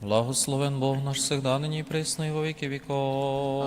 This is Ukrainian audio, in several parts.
Благословен Бог наш всегда, нині і присно, і во віки віков.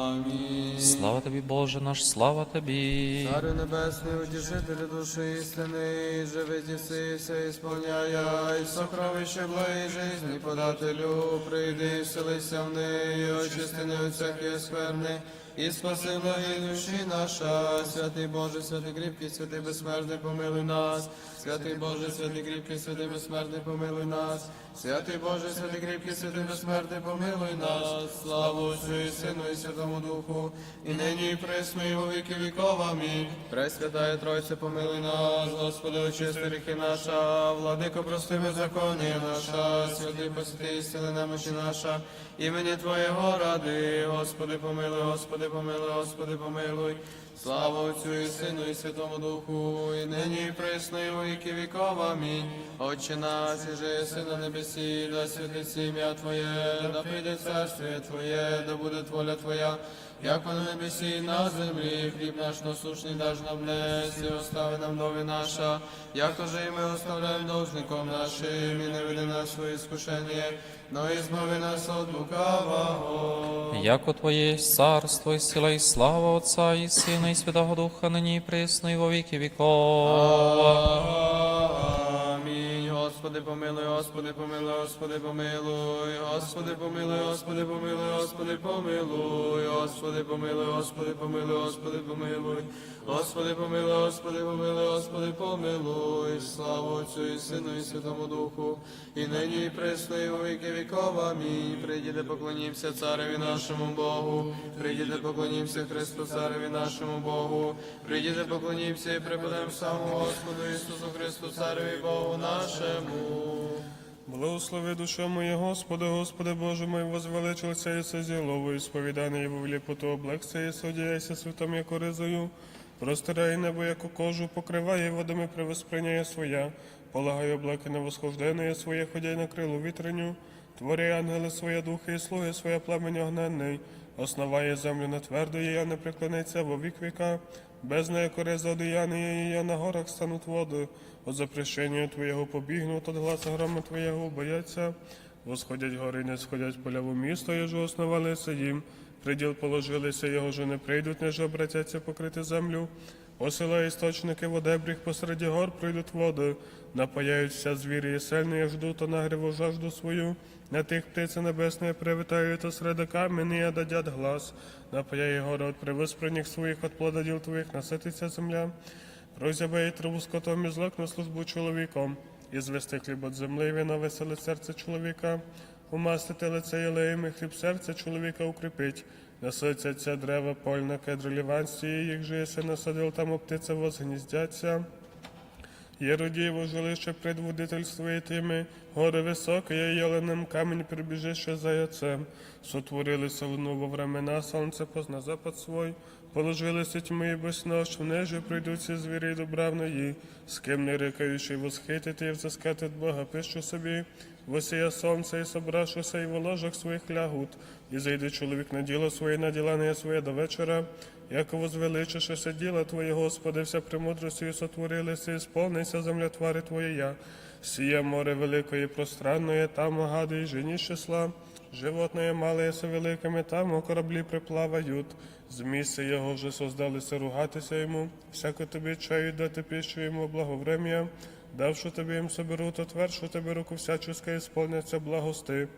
Амінь. Слава тобі, Боже наш, слава тобі. Царю небесний, утішителю душі істини, живи тіси, все ісполняя, і сокровище благої жизни, подателю, прийди, вселися в неї, очисти не всякої скверни, і спаси благі душі наша, святий Боже, святий кріпкий, святий безсмертний, помилуй нас, святий Боже, святий кріпкий, святий безсмертний, помилуй нас, святий Боже, святий кріпкий, святий безсмертний, помилуй нас, славу і Сину і Святому Духу, і нині і присно, і во віки віков. Амінь. Пресвятая Тройце, помилуй нас, Господи, очисти гріхи наша, владико, прости беззаконня наша, святий посвяти істини немочі наша, імені Твоєго ради, Господи, помилуй, Господи, помилуй, Господи, помилуй. Слава Отцю і Сину і Святому Духу, і нині і присно, і у віки віков. Амінь. Отче наш, і же на небесі, да святиться ім'я Твоє, да прийде царствіє Твоє, да буде воля Твоя, як на небесі і на землі, хліб наш насушний даж нам днес, і остави нам дови наша, як же і ми оставляємо должником нашим, і не веди нас в своє іскушення, но і збави нас от лукавого. Яко Твоє царство, і сила, і слава Отця, і Сина, і Святого Духа, нині і присно, і во віки віков. Господи, помилуй, Господи, помилуй, Господи, помилуй, Господи, помилуй, Господи, помилуй, Господи, помилуй, Господи, помилуй, Господи, помилуй, Господи, помилуй, Господи, помилуй, Господи, помилуй, Господи, помилуй, славу Отцю і Сину і Святому Духу, і нині і присно, і во віки віков. Амінь. Прийдіте, поклонімося цареві нашому Богу, прийдіте, поклонімося Христу, цареві нашому Богу, прийдіте, поклонімося і припадемо самому Господу Ісусу Христу, цареві Богу нашому. Благослови душа моя, Господи, Господи Боже мой, созілово, і сповідане Його в ліпоту облегся, і содіяйся святом, яко ризою, простирає небо, яку кожу, покриває водами превосприняє своя, полагає облаки на восхождення своє, ходяй на крилу вітреню, творяй ангели своє духи і слуги своє пламень огненний, основає землю на твердо, і я не преклониться во вік віка, без неї кориза одіяння, я на горах стануть води, от запрещення Твоєго побігнуть, от гласа грома Твоєго бояться, восходять гори, не сходять поля в місто, його основалися їм, приділ положилися, його же не прийдуть, не ж обратяться покрити землю. Осела істочники водебріг посереді гор прийдуть води, напаяються звірі і сильні, я жду, то нагріву жажду свою. На тих птиці небесної привітаю, то серед камені дадять глас. Напаяє гори от привиспрених своїх, от плододіл твоїх насититься земля. Розябає траву скотом і злак на службу чоловіком. І звести хліб от землі, вина веселить серце чоловіка. Умастити лице єлеєм, і хліб серця чоловіка укріпить. Наситяться дерева, польна, кедри ліванські, їх же єси насадив, там оптиця возгніздяться. Єродієво жилище предводительство і тими, гори високе, єленем камінь прибіжище за яцем. Сотворилися луну во времена, сонце позна запад свой. Положилися тьми і безнощ, в нежі прийдуться звірі добравної, з ким не рикаючи восхитити і взискати Бога, пишу собі, восія сонце і собрашуся, і в ложах своїх лягут, і зайде чоловік на діло своє, на ділання своє до вечора, як возвеличишеся діла Твоє, Господи, вся премудростю сотворилися, і сповнися земля твари Твоєя. Сіє море великое і пространное, там гади і жені числа. Животное мале великими, там у кораблі приплавають. З місця його вже создалися ругатися йому. Всяко тобі чаю дати пищу йому благоврем'я. Давши тобі їм соберу, то твершу тобі руку всяческа і сповняться благости.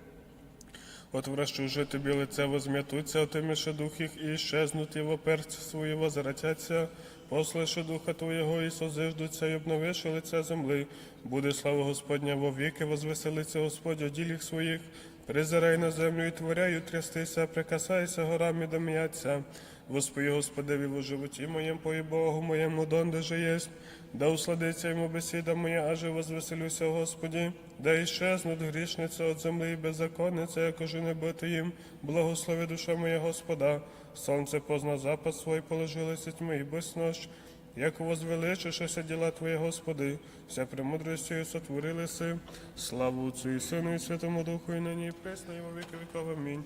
Отвращу тобі лице возм'ятуться, отиміше дух їх і щезнуть, і в оперці свої возвратяться. Послиши духа Твоєго і созиждуться, і обновиши лице земли. Буде слава Господня во віки, возвеселиться Господь о своїх. Призирай на землю і творяю трястися, прикасайся горам і дом'яться. Воспою Господеві в животі моєм, пої Богу моєму, донде же єсть. Да усладиться йому бесіда моя, аже возвеселюся, Господі, да іщезнуть грішниця от землі і беззаконниця, як уже не бити їм, благослови душа моя Господа. Сонце позна запад свой, положилися тьми і безнощ. Як возвеличишися діла Твої, Господи, вся премудростю сотворилися. Славу Отцю і Сину і Святому Духу, і нині і пресно, і во віки віков. Амінь.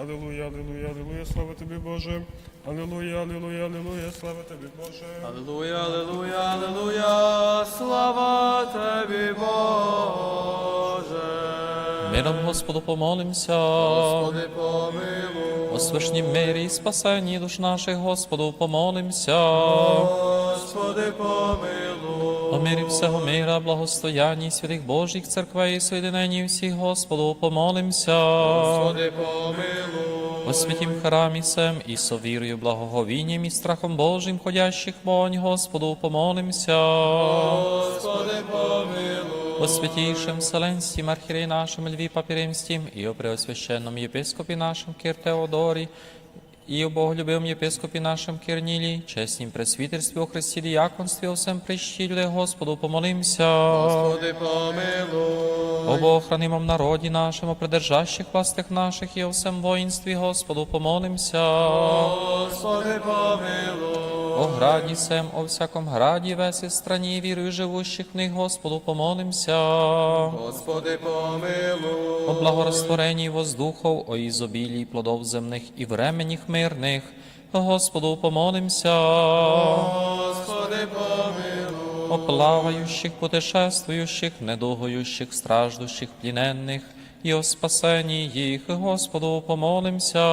Алілуя, алілуя, алілуя, слава тобі, Боже. Алілуя, алілуя, алілуя, слава тобі, Боже. Аллилуйя, аллилуйя, аллилуйя, слава Тобі, Боже. Миром Господу помолимся. Господи, помилуй. О свишнім мирі і спасенні душ наших, Господу помолимся. Господи, помилуй. Всього мира, благостоянні святих Божих церквей і соєдиненні всіх, Господу помолимся. Господи, помилуй. О святім храмі сем і совірою, благоговінням і страхом Божим ходящих вонь, Господу помолимся. Господи, помилуй. О святейшем Вселенстім архірей нашим Льві Папіримстім і о преосвященном єпископі нашим Кир Теодорі, і о Боголюбивому єпископі нашим Кирнілі, чеснім пресвітерстві у Христі діяконстві, о всем прищілі, Господу помолимся. Господи, помилуй. О Богохранимом народі нашому, придержащих властих наших і у всем воїнстві, Господу помолимся. Господи, помилуй. О граді сем, о всяком граді, весі страні, вірою живущих в них, Господу помолимся. Господи, помилуй. О благорастворенні воздухов, о ізобілії плодов земних і временіх мирних. Господу помолимся. Господи, помилуй. О плаваючих, путешествуючих, недугуючих, страждущих, пліненних, і о спасенні їх, Господу помолимся.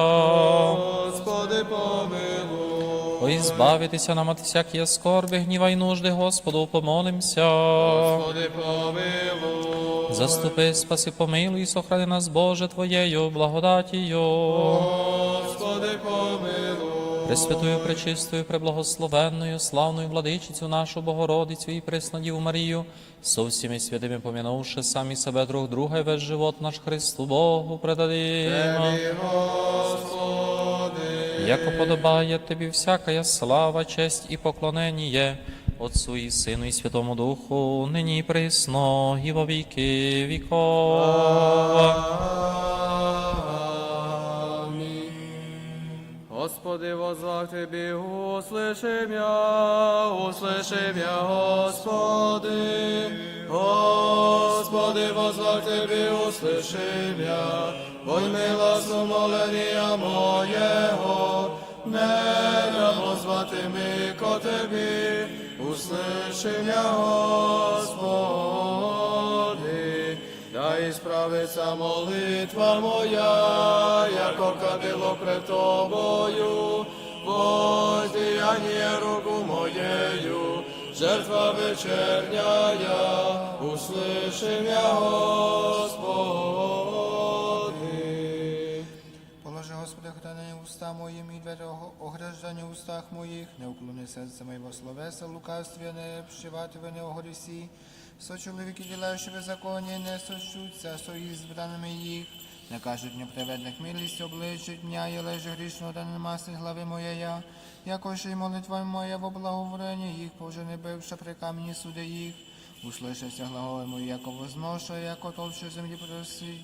Господи, помилуй. О ізбавитися нам от всякої скорби, гніва й нужди, Господу помолимся. Господи, помилуй. Заступи, спаси, помилуй, і сохрани нас, Боже, Твоєю благодатію. Господи, помилуй. Пресвятую, пречистою, преблагословенною, славною владичицю нашу Богородицю і Преснодіву Марію, со всіми святими помянувши самі себе друг друга, і весь живот наш Христу Богу предадимо. Господи. Яко подобає тобі всякая слава, честь і поклонення Отцу і Сину, і Святому Духу, нині і присно, і во віки вікова. Господи, возвах Тебе, услышим я, услышим я, Господи. Господи, возвах Тебе, услышим я, Пойми ласу моления моєго, не возвати ми ко Тебі, услышим я, Господи. Да ісправиться молитва моя, яко кадило пред тобою, воздіяння руку моєю, жертва вечерняя, услышим я, Господи. Положи, Господи, храни уста моїм і двері ого- ограждання устах моїх, не уклони серце моєго словеса, лукавстві, не вшивати ви не огорісі. Со чоловіки ділаючи беззаконня, не сочуться, со із збраними їх. Не кажуть неправедних милість, обличить м'я, я лежу грішно, да не маси глави моєя. Якож і молитва моя в облаговоренні їх, Боже, не бивши при камені суди їх. Услышався глаголи мої, яко возноша, яко толще землі проси.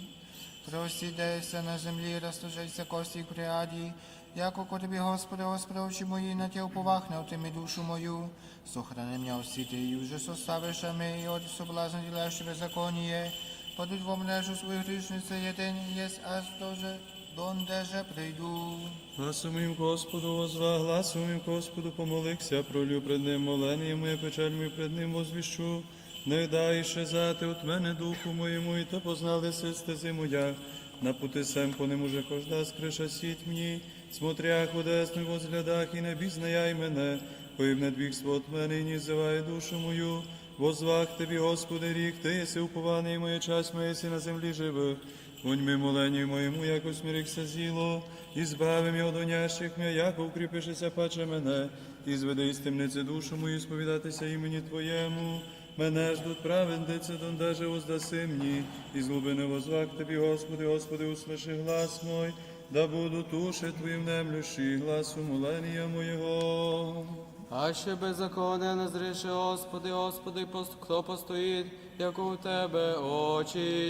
Просідайся на землі, розтужайся кості приаді, яко ко тобі, Господи, Господи, очі мої, на Тя уповахне, отими душу мою. Сохрани меня всі ти, і уже составиш ми, і от соблазн ділаючи беззаконіє. Подуть во мнежу свою грішницю, єдин єсть, аж доже, донде же прийду. Гласу моїм Господу возва, гласу моїм Господу помолився, пролю пред ним молення моє, печаль мою пред ним возвіщу. Не дай ще зати от мене духу моєму, і то познали си стези моя. На пути сем по ним уже кожда скриша сіть мені, смотрях одесну возглядах і не бізнаяй мене, пив двігство от мене і не зиває душу мою. Возвах тобі, Господи, рік, ти єси упований моє час моє си на землі живих. Вонь ми моленню моєму, як усмірихся зіло, і збави м'я от гонящих м'я, як укріпишися паче мене, і зведи із темниці душу мою, сповідатися імені Твоєму. Мене ждуть праведниці, дондаже воздаси мені, і з глибини возвах Тобі, Господи, Господи, услыши глас мой, да буду туши Твоїм немлющий глас умолення моєго. А ще беззаконня не зріши, Господи, Господи, хто постоїть, як у Тебе очищені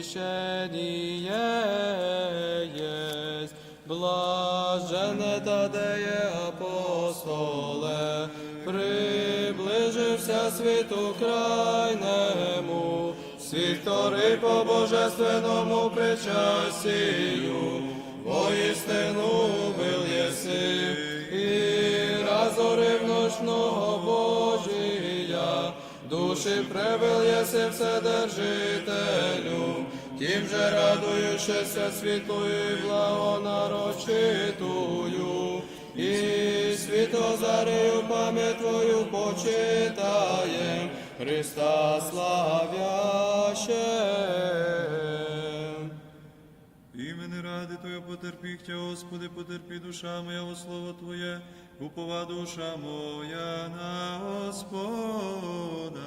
єсть. Блажене Тадеє апостоле, приближився світу крайнему, світ, который по божественному причастію, воістину бил єси, і разорив ночного душі прибил єси Вседержителю, тим же радуючися світлою і благонарочитую, і світозарию пам'ять Твою почитаєм, Христа славяще. Імени ради Твоє потерпіхтя, Господи, потерпі душа моя во слово Твоє, упова душа моя на Господа.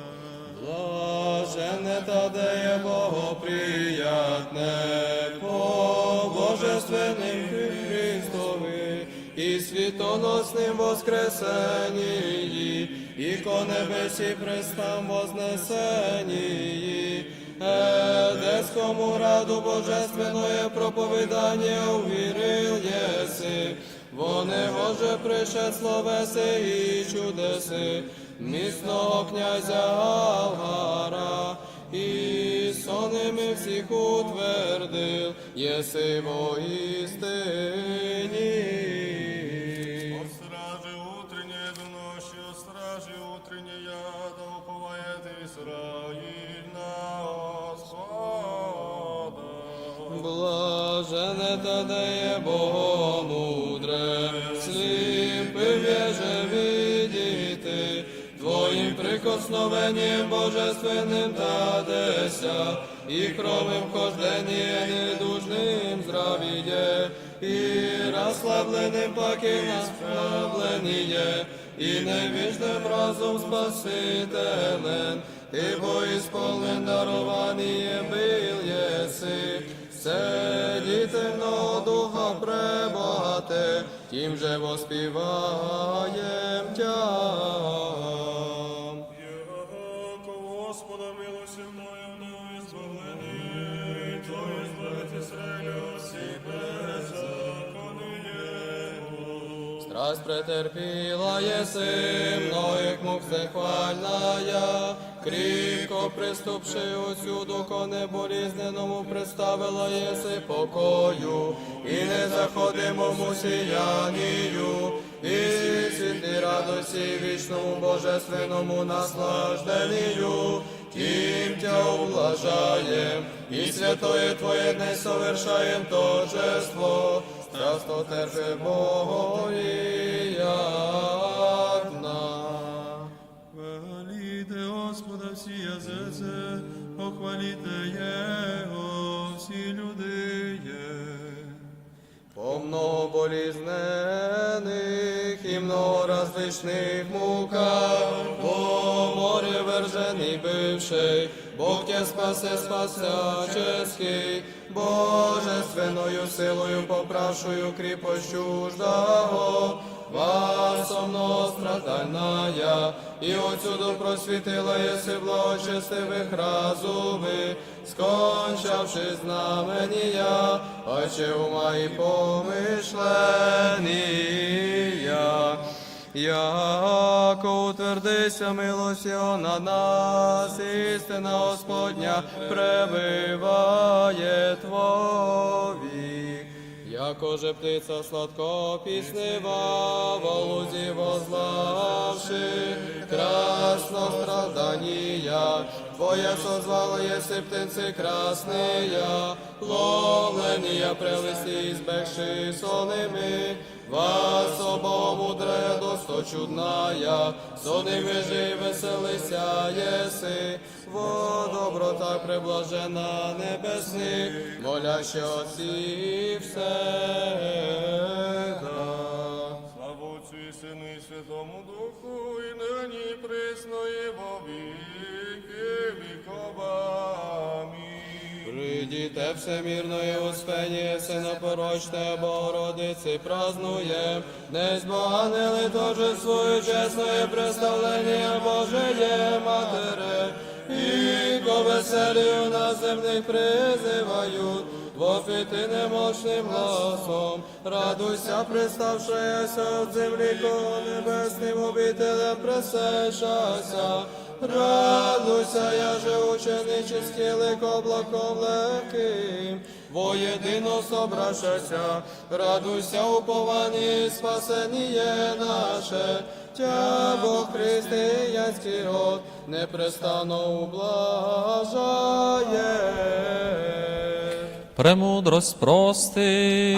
Блажене та деє Богоприятне, по божественним Христові, і світоносним воскресенії, і ко небесі престам вознесенії, Едескому раду божественное проповідання увірил єси, вони Боже, прише словеси і чудеси, міцного князя Алгара, і соними всіх утвердив, єси воістині. Прикосновенням божественним дадеся, і кровим хожденням недужним здравіє, і розслабленим паки наслабленіє, і невіжним разом спасителен, ти бо ісполнен дарованіє бил єси, все духа пребагате, тим же воспіваєм тя. Страсть претерпіла єси, мною мук захвальная, кріпко приступши усюду коне болізненому, представила єси покою, і не заходимому сіянію, і світлі радості вічному божественному наслажденію, тим тя ублажаєм, і святое Твоє не совершаєм торжество, страстно терпи Богоятна. Хваліте Господа всі язице, похваліте Його всі люди є. По много болізнених і много различних муках, по морі вержений бивший, Бог тя спасе спасяческий, божественною силою поправшую кріпощу ждаго, вас омно страдальная, і отсюду просвітила єси благочестивих разуми, скончавши знаменія, очі ума і помишлення. Яко утвердися милостю на нас, істина Господня пребиває Твові. Яко же птиця сладко піснива, в лузі возлавши, красно страдання, Твоя созвала єси птиці красния, ловлення прелисті збегши соними, вас обо мудре досто чудная, соними жи веселися єси, во доброта приблажена небесних, моляще отці всегда. Слава Отцю і Сину і Святому Духу, і нині і присно, і во віки віков. Амінь. Придіте всемірної успені, сина порочне, Богородиці празнує, не литоже свою чесне представлення Божеє Матере, і ко веселію на земних призивають, Вофіти немощним гласом, радуйся, приставшися від землі, ко небесним обителем пресешася. Радуйся, я же ученический лик облаком легким, воєдино собрашася, радуйся уповані, спасеніє наше, Тя Бог християнський род, непрестанно ублажає. Премудрость прости.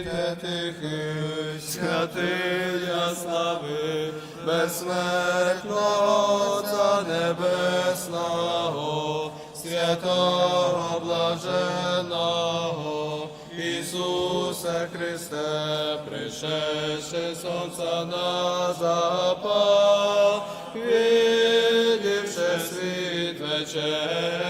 Іде тихий, святия слави, безсмертного Отця Небесного, святого блаженого, Ісусе Христе, пришедше сонця на запад, видівши світ вечерній,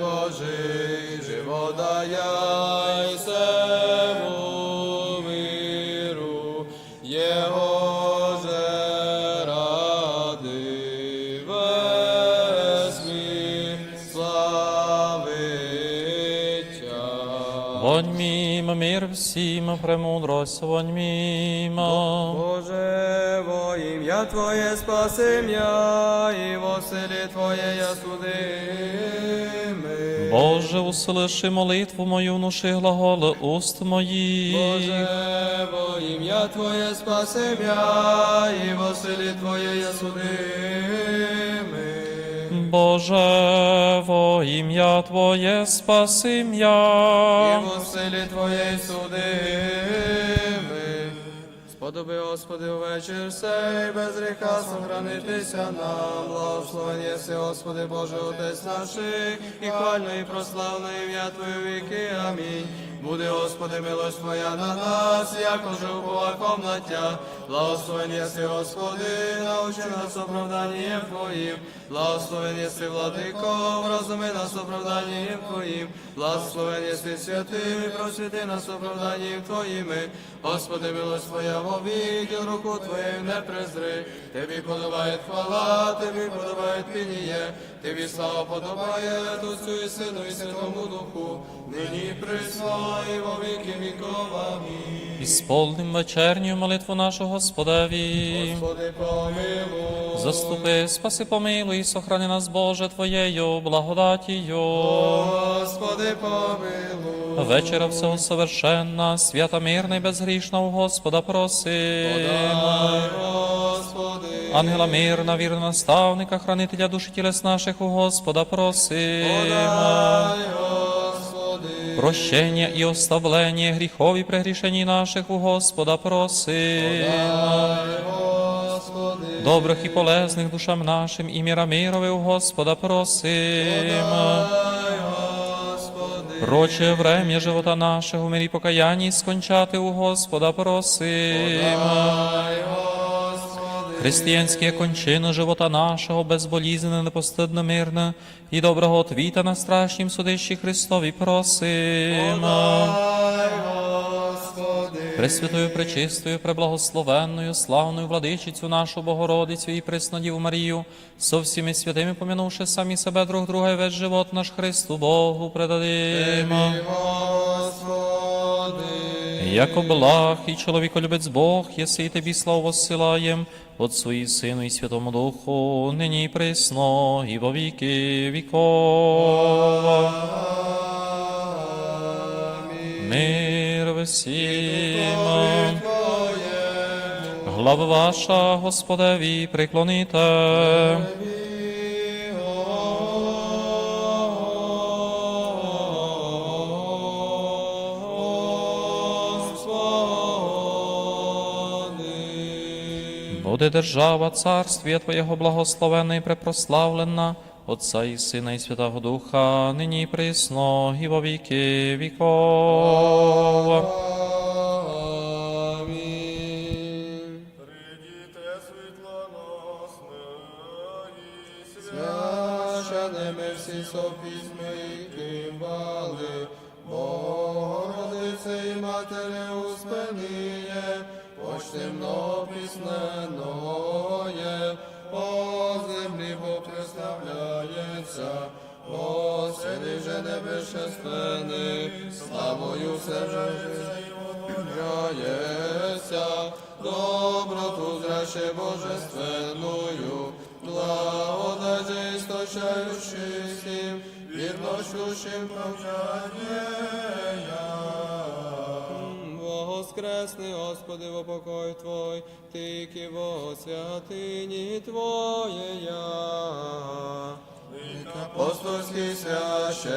Божий, живодаяй сему миру, Його же ради весь мир славиття. Вонь мимо мир всім, премудрость, вонь мимо. Боже, во ім'я Твоє спаси м'я, і во селі Твоє я судимий. Боже, услыши молитву мою, внуши глаголи уст моїх. Боже, во ім'я Твоє спаси м'я, і во силі Твоє я судимий. Боже, во ім'я Твоє спаси І во силі Твоє судимий. Сподоби, Господи, увечір сей, без гріха сохранитися нам. Благословен єси, Господи, Боже, Отець наших, і хвально, і прославне ім'я Твоє віки. Амінь. Буде, Господи, милость Твоя на нас, як уже у на Тя. Благословен єси, Господи, научи нас оправданням Твоїм. Благословен єси, Владико, вразуми нас оправданням Твоїм. Благословен єси, святий, просвіти нас оправданням Твоїми. Господи, милость Твоя вовік, і руку Твою не презри. Тобі подобає хвала, Тобі подобає пініє, Тобі слава подобає Отцю і Сину і Святому Духу, нині і во віки віков. Амінь. Ісполним вечерню молитву нашу Господеві. Господи, помилуй. Заступи, спаси, помилуй, і сохрани нас, Боже, Твоєю благодатію. Господи, помилуй. Вечера всього совершенна, свята мирна і безгрішна у Господа просим. Дай, Господи. Ангела мирна, вірна наставника, хранителя душі тілес наших у Господа просим. Дай, Господи. Прощення і оставлення гріхов і прегрішень наших у Господа просим. Дай, Господи. Добрих і полезних душам нашим і міра мирови у Господа просим. Дай, Господи. Проче врем'я живота нашого, мирі покаянні скончати у Господа просим. Християнське кончина живота нашого, безболізнене, непостидно мирне і доброго отвіта на страшнім судищі Христові просим. Дай, Пресвятою, пречистою, преблагословенною, славною владичицю нашу Богородицю і Преснодіву Марію, со всіми святими помянувши самі себе друг друга, і весь живот наш Христу Богу предадимо. Яко благ і чоловіколюбець Бог, єси тобі славу воссилаєм, Отцу і Сину і Святому Духу, нині і присно, і во віки вікова. Мир всім. Глава ваша, Господеві, приклоніте. Буде держава царствія Твоєго благословена і препрославлена, Отця і Сина і Святого Духа, нині і присно, і во віки віков. Воскресни, Господи, во покой Твой, тільки во святині Твоєя. Апостольський священий,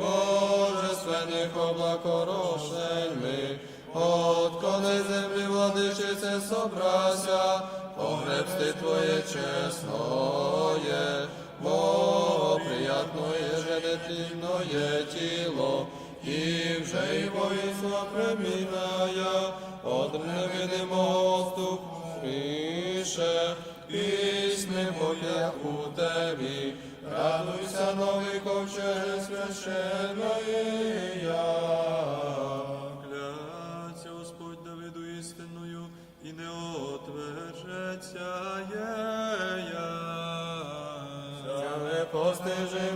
божественних облакорошень от коней землі владичице собрася, погребсти Твоє чесноє, бо приятноє же нетлінноє тіло, і вже й воїнство премінає, од невидимого вступ пише, пісни Бога у Тебі, радуйся, новий ковчег священної я. І не отвержеться непостижима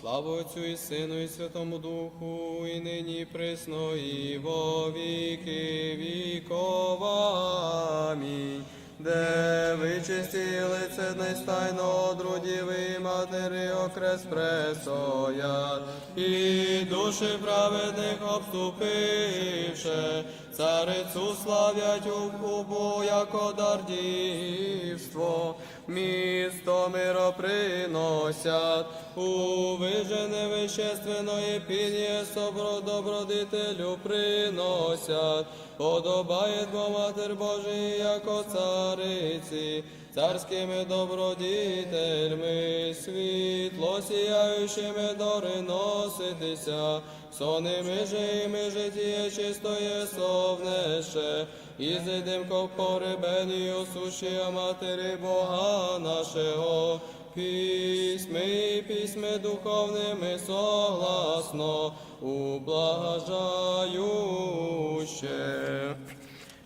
Слава Отцю і Сину, і Святому Духу, і нині і присно, і во віки віков. Амінь. Де вичистили це нестайно одрудіви матері окрес пресоят, і душі праведних обступивши, царицю славять у кубу, яко дар дівство, місто миро приносять, у вижене вещественної пінє собро добродителю приносять, подобає бо Матер Божий, яко цариці, царськими добродітельми, світло сіяючими дори носитися, сонними же і ми житіє чистоє совнеше, і зайдем ко поребенію сушія матери, Бога нашого, письми і письми духовними согласно, ублажающе.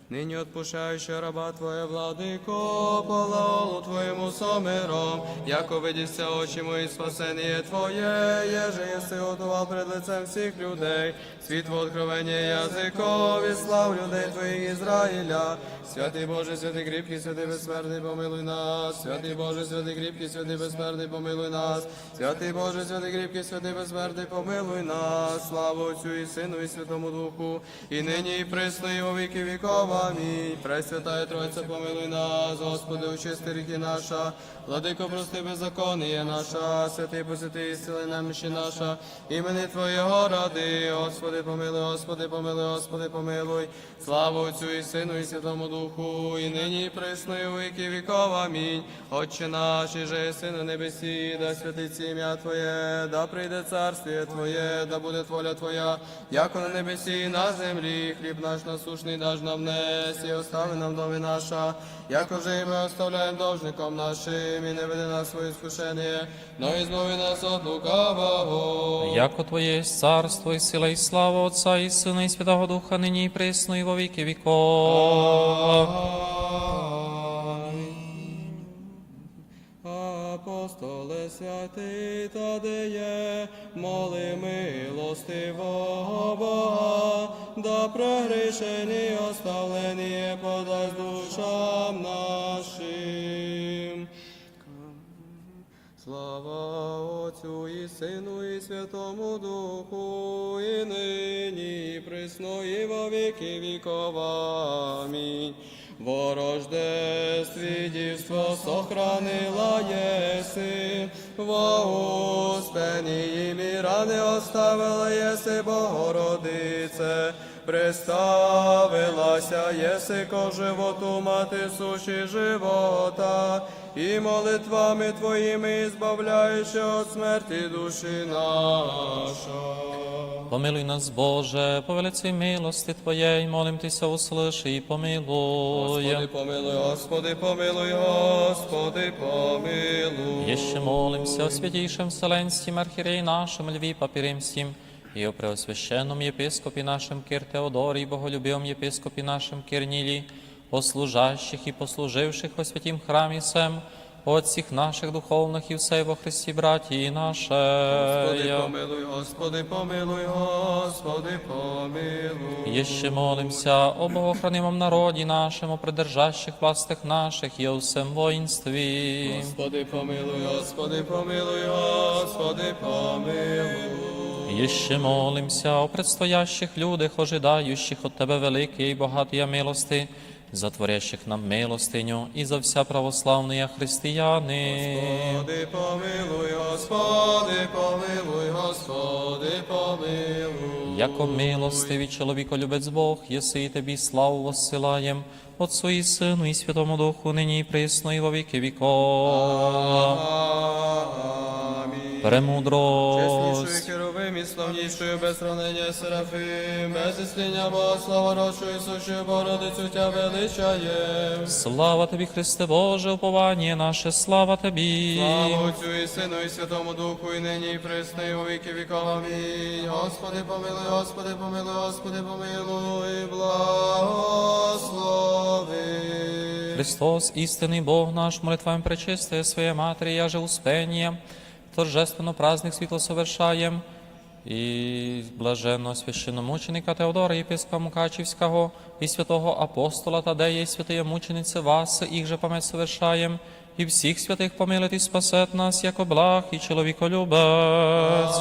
Нині отпушаючи раба Твоє, владико, полаолу Твоєму сомиром, яко видісться очі мої спасення Твоє, єже єси готував пред лицем всіх людей, світло откровення язикові, слав людей Твоїх Ізраїля. Святий Боже, святий кріпкий, святий безсмертний, помилуй нас, святий Боже, святий кріпкий, святий безсмертний, помилуй нас, святий Боже, святий кріпкий, святий безсмертний, помилуй нас, слава Отцю і Сину, і Святому Духу, і нині, і присно, і у віки віков. Амінь. Пресвятая Тройця, помилуй нас, Господи, очисти ріки наша, владико, прости беззаконніє наша, святий посвятий, і сили немощі наша, імени Твоєго ради, Господи, помилуй, Господи, помилуй, Господи, помилуй, слава Отцю і Сину, і Святому Духу, і нині, і присно, і у віки віков. Амінь. Отче наш, і же єси на небесі, да святиться ім'я Твоє, да прийде царствіє Твоє, да буде воля Твоя, яко на небесі і на землі, хліб наш насушний даж нам нес, і остави нам доми наша, яко вже і ми оставляємо должником нашим, і не веди нас свої скушення, но і знови нас от лукавого. Яко Твоє царство і сила і слава Отця і Сина і Святого Духа, нині і присно, і во віки віков. Апостоле святий Тадеє, моли милостивого Бога, да прегрішені оставлені подай душам нашим. Слава Отцю і Сину, і Святому Духу, і нині, і присно, і во віки віков. Амінь. Во рождестві дівство сохранила єси, во успенії міра не оставила єси Богородице, приставилася єси ко животу мати суші живота, і молитвами Твоїми збавляючи від смерті душі наша. Помилуй нас, Боже, по велиці милости Твоєї, молим Тися, услиши і помилуй. Господи, помилуй, Господи, помилуй, Господи, помилуй. Еще молимся о святейшем Вселенским архиерее нашем Льве Папиримстим, и о преосвященном епископе нашем Кир Теодоре, и боголюбивом епископе нашем Кирниле, о служащих и послуживших во святім храмі сем, о всіх наших духовних і все во Христі братії наші. Господи, помилуй, Господи, помилуй, Господи, помилуй. Еще молимся о богохранимом народі нашем, о придержащих властях наших і о всем воїнстві. Господи, помилуй, Господи, помилуй, Господи, помилуй. Еще молимся о предстоящих людях, ожидающих от Тебе великие и богатые милости, затворящих нам милостиню и за вся православные християни. Господи, помилуй, Господи, помилуй, Господи, помилуй. Яко милостивий чоловіколюбець Бог, єси і Тобі славу воссилаєм, Отцу і Сину і Святому Духу, нині і присно, і во віки віков. Амінь. Премудрость. І славнішою без сравнення Серафим, без ісління Бога, слава рочою, сущою Богородицю Тя величаєм. Слава Тобі, Христе Боже, уповання наше, слава Тобі. Слава Отцю і Сину і Святому Духу, і нині, і присно, і у віки віков. Амінь. Господи, помилуй, Господи, помилуй, Господи, помилуй, благослови. Христос, истинный Бог наш, молитвами пречистая Своя Матери, я же успение, торжественно праздник світло совершаєм, і блаженного священномученика Теодора, єпископа Мукачівського, і святого апостола Тадея, і святої мучениці вас, їх же пам'ять совершаєм, і всіх святих помилити спасет нас, як благ і чоловіколюбець.